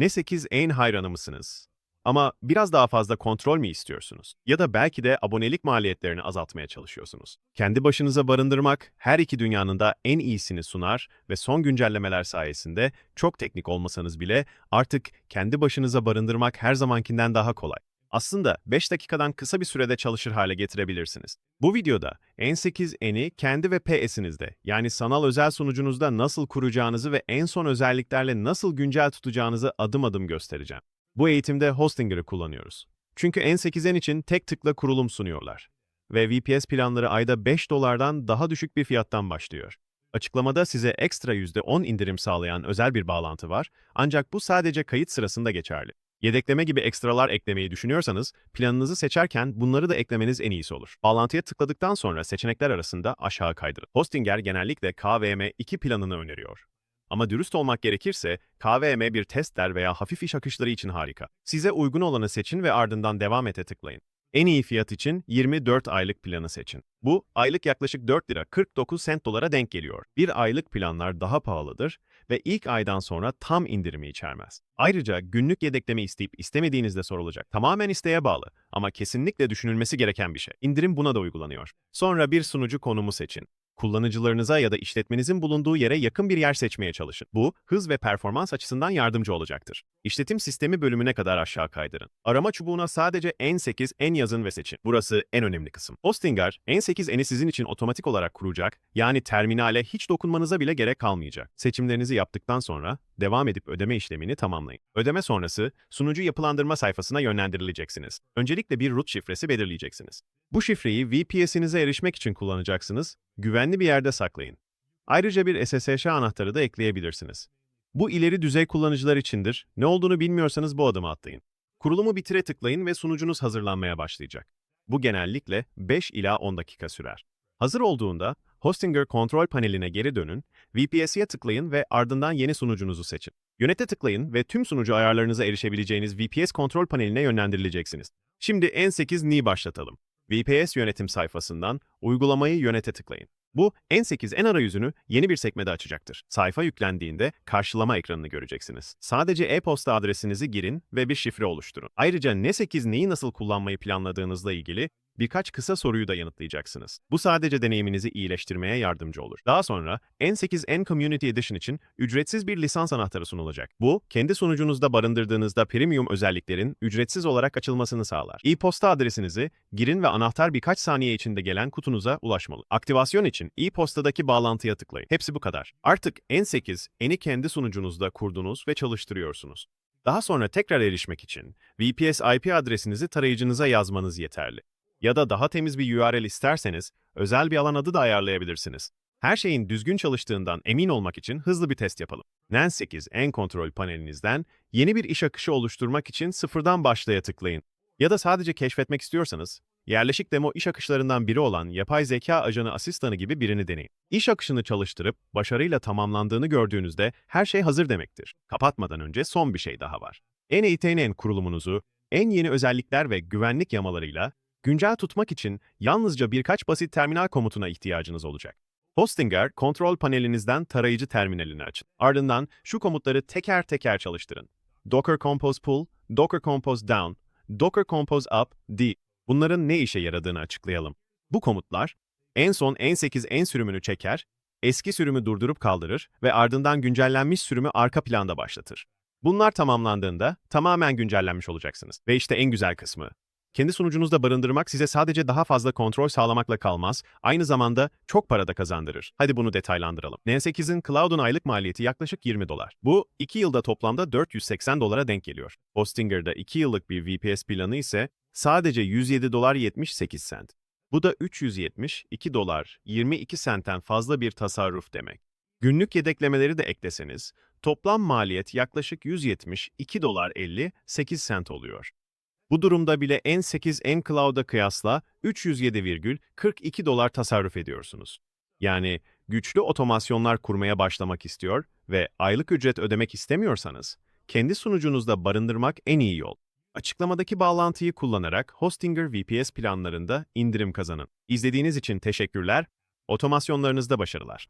N8 en hayranı mısınız? Ama biraz daha fazla kontrol mü istiyorsunuz? Ya da belki de abonelik maliyetlerini azaltmaya çalışıyorsunuz. Kendi başınıza barındırmak her iki dünyanın da en iyisini sunar ve son güncellemeler sayesinde çok teknik olmasanız bile artık kendi başınıza barındırmak her zamankinden daha kolay. Aslında 5 dakikadan kısa bir sürede çalışır hale getirebilirsiniz. Bu videoda N8N'i kendi ve PS'inizde yani sanal özel sunucunuzda nasıl kuracağınızı ve en son özelliklerle nasıl güncel tutacağınızı adım adım göstereceğim. Bu eğitimde Hostinger'ı kullanıyoruz. Çünkü N8N için tek tıkla kurulum sunuyorlar. Ve VPS planları ayda 5 dolardan daha düşük bir fiyattan başlıyor. Açıklamada size ekstra %10 indirim sağlayan özel bir bağlantı var ancak bu sadece kayıt sırasında geçerli. Yedekleme gibi ekstralar eklemeyi düşünüyorsanız, planınızı seçerken bunları da eklemeniz en iyisi olur. Bağlantıya tıkladıktan sonra seçenekler arasında aşağı kaydırın. Hostinger genellikle KVM2 planını öneriyor. Ama dürüst olmak gerekirse, KVM bir testler veya hafif iş akışları için harika. Size uygun olanı seçin ve ardından devam ete tıklayın. En iyi fiyat için 24 aylık planı seçin. Bu, aylık yaklaşık 4 lira 49 sent dolara denk geliyor. Bir aylık planlar daha pahalıdır ve ilk aydan sonra tam indirimi içermez. Ayrıca günlük yedekleme isteyip istemediğiniz de sorulacak. Tamamen isteğe bağlı ama kesinlikle düşünülmesi gereken bir şey. İndirim buna da uygulanıyor. Sonra bir sunucu konumu seçin. Kullanıcılarınıza ya da işletmenizin bulunduğu yere yakın bir yer seçmeye çalışın. Bu, hız ve performans açısından yardımcı olacaktır. İşletim sistemi bölümüne kadar aşağı kaydırın. Arama çubuğuna sadece N8, N yazın ve seçin. Burası en önemli kısım. Hostinger, N8N'i sizin için otomatik olarak kuracak, yani terminale hiç dokunmanıza bile gerek kalmayacak. Seçimlerinizi yaptıktan sonra devam edip ödeme işlemini tamamlayın. Ödeme sonrası sunucu yapılandırma sayfasına yönlendirileceksiniz. Öncelikle bir root şifresi belirleyeceksiniz. Bu şifreyi VPS'inize erişmek için kullanacaksınız, güvenli bir yerde saklayın. Ayrıca bir SSH anahtarı da ekleyebilirsiniz. Bu ileri düzey kullanıcılar içindir, ne olduğunu bilmiyorsanız bu adımı atlayın. Kurulumu bitire tıklayın ve sunucunuz hazırlanmaya başlayacak. Bu genellikle 5 ila 10 dakika sürer. Hazır olduğunda Hostinger kontrol paneline geri dönün, VPS'ye tıklayın ve ardından yeni sunucunuzu seçin. Yönete tıklayın ve tüm sunucu ayarlarınıza erişebileceğiniz VPS kontrol paneline yönlendirileceksiniz. Şimdi N8Ni başlatalım. VPS yönetim sayfasından uygulamayı yönete tıklayın. Bu N8 N arayüzünü yeni bir sekmede açacaktır. Sayfa yüklendiğinde karşılama ekranını göreceksiniz. Sadece e-posta adresinizi girin ve bir şifre oluşturun. Ayrıca N8 neyi nasıl kullanmayı planladığınızla ilgili birkaç kısa soruyu da yanıtlayacaksınız. Bu sadece deneyiminizi iyileştirmeye yardımcı olur. Daha sonra N8N Community Edition için ücretsiz bir lisans anahtarı sunulacak. Bu, kendi sunucunuzda barındırdığınızda premium özelliklerin ücretsiz olarak açılmasını sağlar. E-posta adresinizi girin ve anahtar birkaç saniye içinde gelen kutunuza ulaşmalı. Aktivasyon için e-postadaki bağlantıya tıklayın. Hepsi bu kadar. Artık N8, N'i kendi sunucunuzda kurdunuz ve çalıştırıyorsunuz. Daha sonra tekrar erişmek için VPS IP adresinizi tarayıcınıza yazmanız yeterli. Ya da daha temiz bir URL isterseniz özel bir alan adı da ayarlayabilirsiniz. Her şeyin düzgün çalıştığından emin olmak için hızlı bir test yapalım. NAN8 en kontrol panelinizden yeni bir iş akışı oluşturmak için sıfırdan başlaya tıklayın. Ya da sadece keşfetmek istiyorsanız, yerleşik demo iş akışlarından biri olan yapay zeka ajanı asistanı gibi birini deneyin. İş akışını çalıştırıp başarıyla tamamlandığını gördüğünüzde her şey hazır demektir. Kapatmadan önce son bir şey daha var. NATNN kurulumunuzu en yeni özellikler ve güvenlik yamalarıyla Güncel tutmak için yalnızca birkaç basit terminal komutuna ihtiyacınız olacak. Hostinger, kontrol panelinizden tarayıcı terminalini açın. Ardından şu komutları teker teker çalıştırın. Docker Compose Pull, Docker Compose Down, Docker Compose Up, D. Bunların ne işe yaradığını açıklayalım. Bu komutlar, en son N8 en sürümünü çeker, eski sürümü durdurup kaldırır ve ardından güncellenmiş sürümü arka planda başlatır. Bunlar tamamlandığında tamamen güncellenmiş olacaksınız. Ve işte en güzel kısmı. Kendi sunucunuzda barındırmak size sadece daha fazla kontrol sağlamakla kalmaz, aynı zamanda çok para da kazandırır. Hadi bunu detaylandıralım. N8'in Cloud'un aylık maliyeti yaklaşık 20 dolar. Bu 2 yılda toplamda 480 dolara denk geliyor. Hostinger'da 2 yıllık bir VPS planı ise sadece 107 dolar 78 sent. Bu da 372 dolar 22 sentten fazla bir tasarruf demek. Günlük yedeklemeleri de ekleseniz, toplam maliyet yaklaşık 172 dolar 58 sent oluyor. Bu durumda bile N8 N Cloud'a kıyasla 307,42 dolar tasarruf ediyorsunuz. Yani güçlü otomasyonlar kurmaya başlamak istiyor ve aylık ücret ödemek istemiyorsanız, kendi sunucunuzda barındırmak en iyi yol. Açıklamadaki bağlantıyı kullanarak Hostinger VPS planlarında indirim kazanın. İzlediğiniz için teşekkürler, otomasyonlarınızda başarılar.